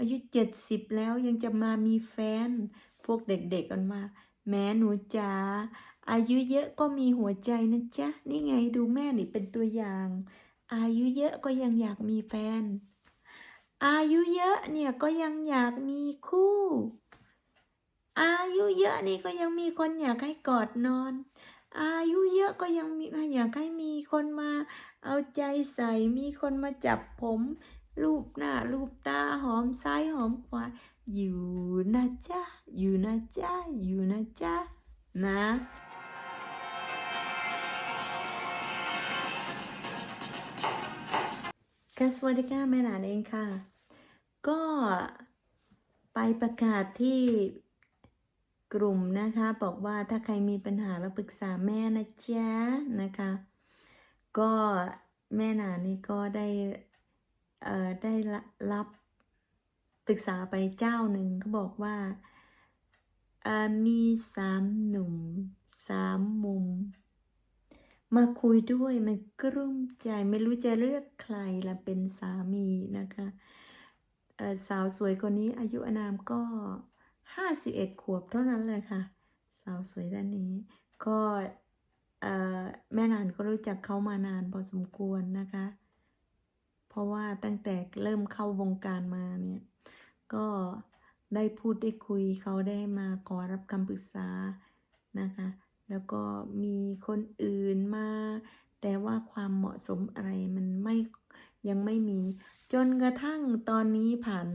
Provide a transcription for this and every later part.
อายุเจ็ดสิบแล้วยังจะมามีแฟน พวกเด็กๆกันมา แม่หนูจ๋าอายุเยอะก็มีหัวใจนะจ๊ะ นี่ไงดูแม่นี่เป็นตัวอย่าง อายุเยอะก็ยังอยากมีแฟน อายุเยอะเนี่ยก็ยังอยากมีคู่ อายุเยอะนี่ก็ยังมีคนอยากให้กอดนอน อายุเยอะก็ยังมีอยากให้มีคนมา เอาใจใส่มีคนมาจับผม รูปหน้ารูปตาหอมซ้ายหอมขวาอยู่นะจ๊ะอยู่นะจ๊ะอยู่นะจ๊ะนะคสวัสดีค่ะแม่หลานเองค่ะ ก็ไปประกาศที่กลุ่มนะคะ บอกว่าถ้าใครมีปัญหาแล้วปรึกษาแม่นะจ๊ะนะคะ ก็แม่หนานี่ก็ได้ ได้รับปรึกษาไปเจ้าหนึ่งเขาบอกว่ามีสามหนุ่มสามมุม มาคุยด้วยมันกลุ้มใจไม่รู้จะเลือกใครละเป็นสามีนะคะสาวสวยคนนี้อายุอนามก็51ขวบเท่านั้นเลยค่ะ สาวสวยด้านนี้ก็แม่นานก็รู้จักเขามานานพอสมควรนะคะ เพราะว่าตั้งแต่เริ่มเข้าวงการมาเนี่ย ก็ได้พูดได้คุยเขาได้มาขอรับคำปรึกษานะคะ แล้วก็มีคนอื่นมา แต่ว่าความเหมาะสมอะไรมันไม่ยังไม่มี จนกระทั่งตอนนี้ผ่าน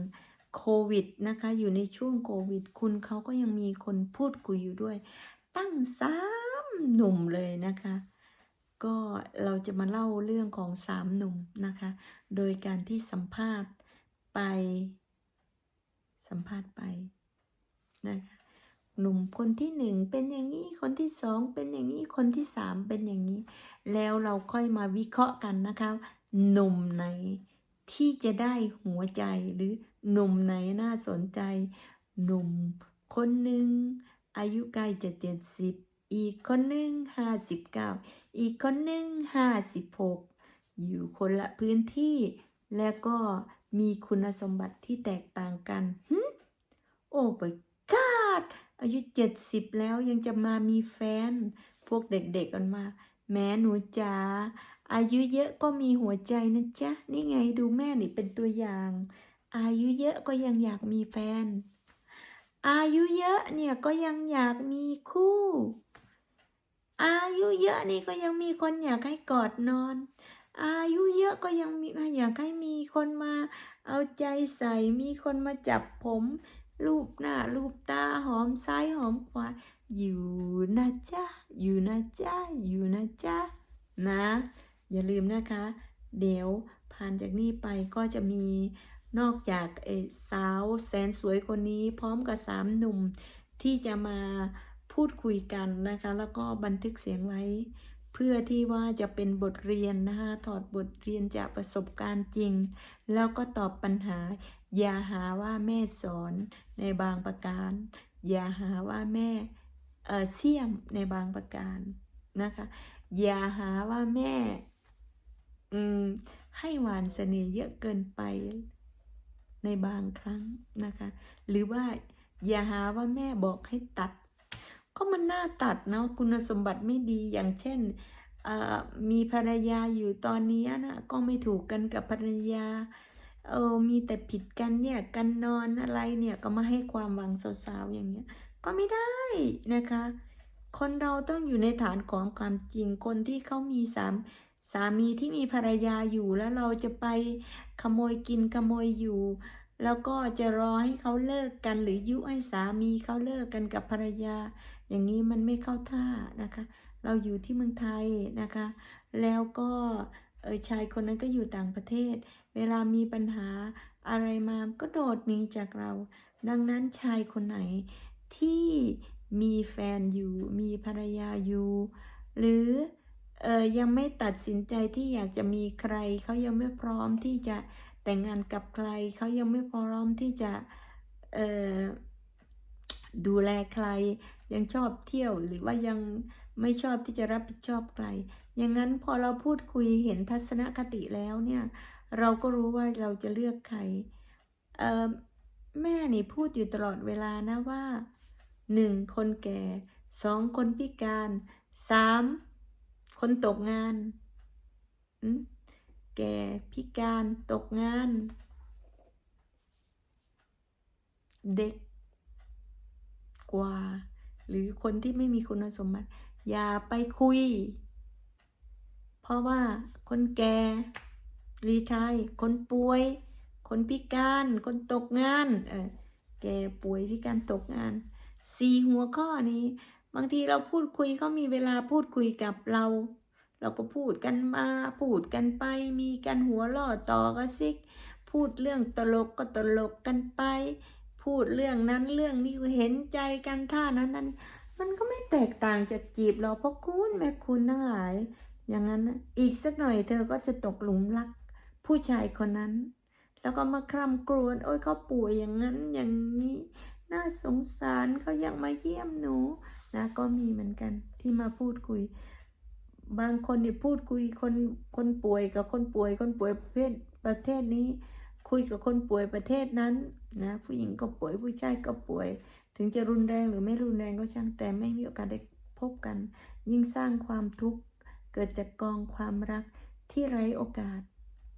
โควิดนะคะ อยู่ในช่วงโควิด คุณเขาก็ยังมีคนพูดคุยอยู่ด้วย ตั้งสามหนุ่มเลยนะคะ ก็เราจะมาเล่าเรื่องของสามหนุ่มนะคะ โดยการที่สัมภาษณ์ไป สัมภาษณ์ไปนะคะ หนุ่มคนที่หนึ่งเป็นอย่างนี้ คนที่สองเป็นอย่างนี้ คนที่สามเป็นอย่างนี้ แล้วเราค่อยมาวิเคราะห์กันนะคะ หนุ่มไหนที่จะได้หัวใจหรือหนุ่มไหนน่าสนใจ หนุ่มคนหนึ่งอายุใกล้จะเจ็ดสิบ อีกคนหนึ่งห้าสิบเก้าอีกคนหนึ่งห้าสิบหกอยู่คนละพื้นที่ และก็มีคุณสมบัติที่แตกต่างกันหึโอ้ไปกาดอายุเจ็ดสิบแล้วยังจะมามีแฟน พวกเด็กๆกันมา แม่หนูจ๋าอายุเยอะก็มีหัวใจนะจ๊ะ นี่ไงดูแม่นี่เป็นตัวอย่าง อายุเยอะก็ยังอยากมีแฟน อายุเยอะเนี่ยก็ยังอยากมีคู่ อายุเยอะนี่ก็ยังมีคนอยากให้กอดนอน อายุเยอะก็ยังมีอยากให้มีคนมา เอาใจใส่มีคนมาจับผมรูปหน้ารูปตาหอมซ้ายหอมขวาอยู่นะจ๊ะอยู่นะจ๊ะอยู่นะจ๊ะนะ อย่าลืมนะคะ เดี๋ยวผ่านจากนี้ไปก็จะมี นอกจากสาวแสนสวยคนนี้พร้อมกับสามหนุ่มที่จะมาพูดคุยกันนะคะ แล้วก็บันทึกเสียงไว้ เพื่อที่ว่าจะเป็นบทเรียนนะคะถอดบทเรียนจากประสบการณ์จริง แล้วก็ตอบปัญหา อย่าหาว่าแม่สอนในบางประการ อย่าหาว่าแม่เออเสี่ยมในบางประการนะคะ อย่าหาว่าแม่อืมให้หวานเสน่ห์เยอะเกินไป ในบางครั้งนะคะ หรือว่าอย่าหาว่าแม่บอกให้ตัด ก็มันน่าตัดเนาะคุณสมบัติไม่ดีอย่างเช่นมีภรรยาอยู่ตอนนี้นะก็ไม่ถูกกันกับภรรยาเออมีแต่ผิดกันเนี่ยกันนอนอะไรเนี่ยก็มาให้ความหวังสาวๆอย่างเงี้ย ก็ไม่ได้นะคะ คนเราต้องอยู่ในฐานของความจริงคนที่เขามีสาม สามีที่มีภรรยาอยู่แล้วเราจะไปขโมยกินขโมยอยู่ แล้วก็จะรอให้เขาเลิกกันหรือยุให้สามีเขาเลิกกันกับภรรยา อย่างนี้มันไม่เข้าท่านะคะ เราอยู่ที่เมืองไทยนะคะ แล้วก็เออชายคนนั้นก็อยู่ต่างประเทศ เวลามีปัญหาอะไรมาก็โดดหนีจากเรา ดังนั้นชายคนไหนที่มีแฟนอยู่ มีภรรยาอยู่ หรือ เออยังไม่ตัดสินใจที่อยากจะมีใคร เขายังไม่พร้อมที่จะแต่งงานกับใคร เขายังไม่พร้อมที่จะเออดูแลใคร ยังชอบเที่ยวหรือว่ายังไม่ชอบที่จะรับผิดชอบใคร อย่างนั้นพอเราพูดคุยเห็นทัศนคติแล้วเนี่ย เราก็รู้ว่าเราจะเลือกใครแม่นี่พูดอยู่ตลอดเวลานะว่าหนึ่งคนแก่สองคนพิการสาม คนตกงาน แก่พิการตกงาน เด็กกว่า หรือคนที่ไม่มีคุณสมบัติ อย่าไปคุย เพราะว่าคนแก่รีทายคนป่วย คนพิการ คนตกงาน เออแก่ป่วยพิการตกงานสี่หัวข้อนี้ บางทีเราพูดคุยเขามีเวลาพูดคุยกับเรา เราก็พูดกันมาพูดกันไป มีกันหัวล่อต่อก็ซิก พูดเรื่องตลกก็ตลกกันไป พูดเรื่องนั้นเรื่องนี้เห็นใจกันท่านั้นนั้นมันก็ไม่แตกต่างจากจีบเราเพราะคุณแม่คุณทั้งหลาย อย่างนั้นอีกสักหน่อยเธอก็จะตกหลุมรัก ผู้ชายคนนั้น แล้วก็มาคร่ำกรวญโอ้ยเขาป่วยอย่างนั้นอย่างนี้ น่าสงสารเขายังมาเยี่ยมหนู นะก็มีเหมือนกันที่มาพูดคุย บางคนเนี่ยพูดคุยคนคนป่วยกับคนป่วย คนป่วยประเภทประเทศนี้ คุยกับคนป่วยประเทศนั้นนะผู้หญิงก็ป่วยผู้ชายก็ป่วย ถึงจะรุนแรงหรือไม่รุนแรงก็ช่างแต่ไม่มีโอกาสได้พบกัน ยิ่งสร้างความทุกข์เกิดจากกองความรักที่ไร้โอกาส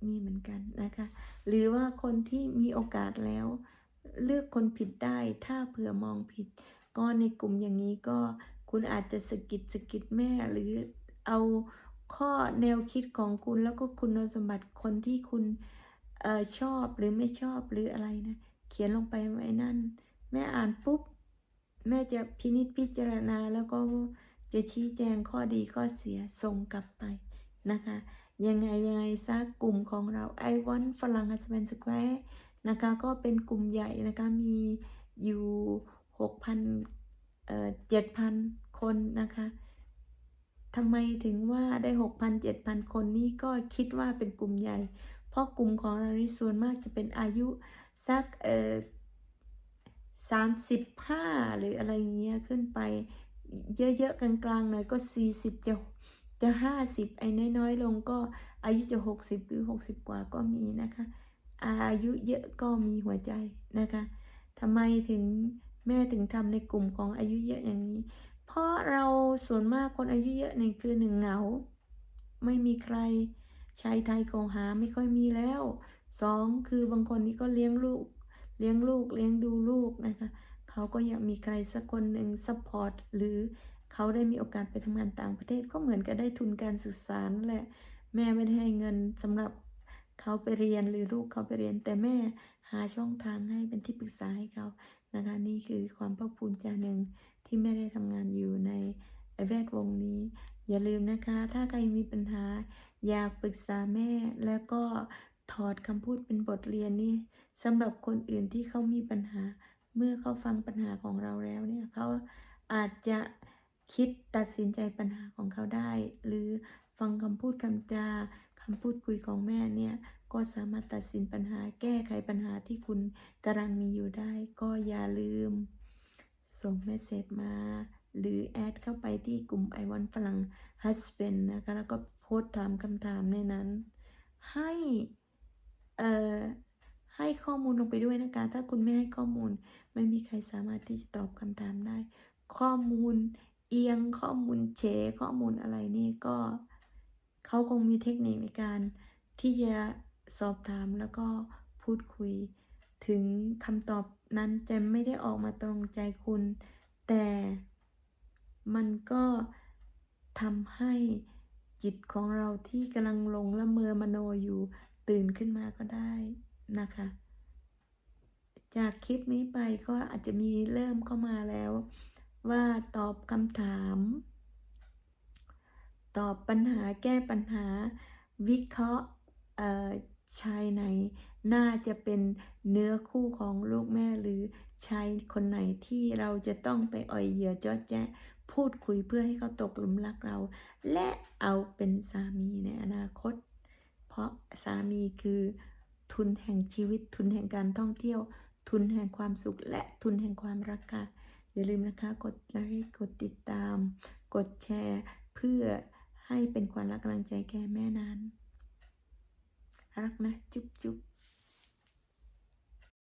มีเหมือนกันนะคะ หรือว่าคนที่มีโอกาสแล้ว เลือกคนผิดได้ถ้าเผื่อมองผิด ก็ในกลุ่มอย่างนี้ก็คุณอาจจะสะกิดสะกิดแม่หรือเอาข้อแนวคิดของคุณแล้วก็คุณสมบัติคนที่คุณออชอบหรือไม่ชอบหรืออะไรนะ เขียนลงไปไว้นั่น แม่อ่านปุ๊บ แม่จะพินิจพิจารณาแล้วก็จะชี้แจงข้อดีข้อเสียส่งกลับไปนะคะ ยังไงยังไงซะกลุ่มของเรา I want ฝรั่ง husband square นะคะ ก็เป็นกลุ่มใหญ่นะคะ มีอยู่ 6,000เอ่อ7,000คนนะคะทำไมถึงว่าได้6,000 7,000คนนี้ก็คิดว่าเป็นกลุ่มใหญ่ เพราะกลุ่มของเรานี่ส่วนมากจะเป็นอายุสักเอ่อสามสิบห้าหรืออะไรเงี้ยขึ้นไป เยอะๆกลางๆหน่อยก็40จะจะ50ไอ้น้อยๆลงก็อายุจะ60หรือ60กว่าก็มีนะคะ อายุเยอะก็มีหัวใจนะคะทำไมถึง แม่ถึงทำในกลุ่มของอายุเยอะอย่างนี้ เพราะเราส่วนมากคนอายุเยอะหนึ่งคือหนึ่งเหงา ไม่มีใครชายไทยของหาไม่ค่อยมีแล้วสองคือบางคนนี่ก็เลี้ยงลูก เลี้ยงลูกเลี้ยงดูลูกนะคะเขาก็อยากมีใครสักคนหนึ่งซัพพอร์ตหรือเขาได้มีโอกาสไปทำงานต่างประเทศก็เหมือนกับได้ทุนการศึกษาแหละแม่ไม่ได้ให้เงินสำหรับเขาไปเรียนหรือลูกเขาไปเรียนแต่แม่หาช่องทางให้เป็นที่ปรึกษาให้เขา นะคะนี่คือความภาคภูมิใจหนึ่งที่แม่ได้ทำงานอยู่ในแวดวงนี้ อย่าลืมนะคะ ถ้าใครมีปัญหา อยากปรึกษาแม่แล้วก็ถอดคำพูดเป็นบทเรียนนี่สำหรับคนอื่นที่เขามีปัญหา เมื่อเขาฟังปัญหาของเราแล้วเนี่ยเขาอาจจะคิดตัดสินใจปัญหาของเขาได้ หรือฟังคำพูดคำจา คำพูดคุยของแม่เนี่ยก็สามารถตัดสินปัญหาแก้ไขปัญหาที่คุณกำลังมีอยู่ได้ ก็อย่าลืม ส่งเมสเซจมา หรือแอดเข้าไปที่กลุ่มไอวันฝรั่ง husband นะคะแล้วก็โพสถามคำถามในนั้น ให้เอ่อให้ข้อมูลลงไปด้วยนะคะถ้าคุณไม่ให้ข้อมูล ไม่มีใครสามารถที่จะตอบคำถามได้ ข้อมูลเอียงข้อมูลเฉข้อมูลอะไรนี่ก็ เขาคงมีเทคนิคในการที่จะสอบถามแล้วก็พูดคุย ถึงคำตอบนั้นจะไม่ได้ออกมาตรงใจคุณ แต่มันก็ทำให้จิตของเราที่กำลังหลงละเมอมโนอยู่ตื่นขึ้นมาก็ได้นะคะ จากคลิปนี้ไปก็อาจจะมีเริ่มเข้ามาแล้ว ว่าตอบคำถาม ตอบปัญหาแก้ปัญหา วิเคราะห์ชายไหน น่าจะเป็นเนื้อคู่ของลูกแม่หรือชายคนไหนที่เราจะต้องไปอ่อยเหยื่อจอดแจ๊พูดคุยเพื่อให้เขาตกหลุมรักเรา และเอาเป็นสามีในอนาคต เพราะสามีคือทุนแห่งชีวิตทุนแห่งการท่องเที่ยว ทุนแห่งความสุข และทุนแห่งความรักค่ะ อย่าลืมนะคะ กดไลค์กดติดตาม กดแชร์เพื่อ ให้เป็นความรักกำลังใจแก่แม่นั้น รักนะ จุ๊บจุ๊บ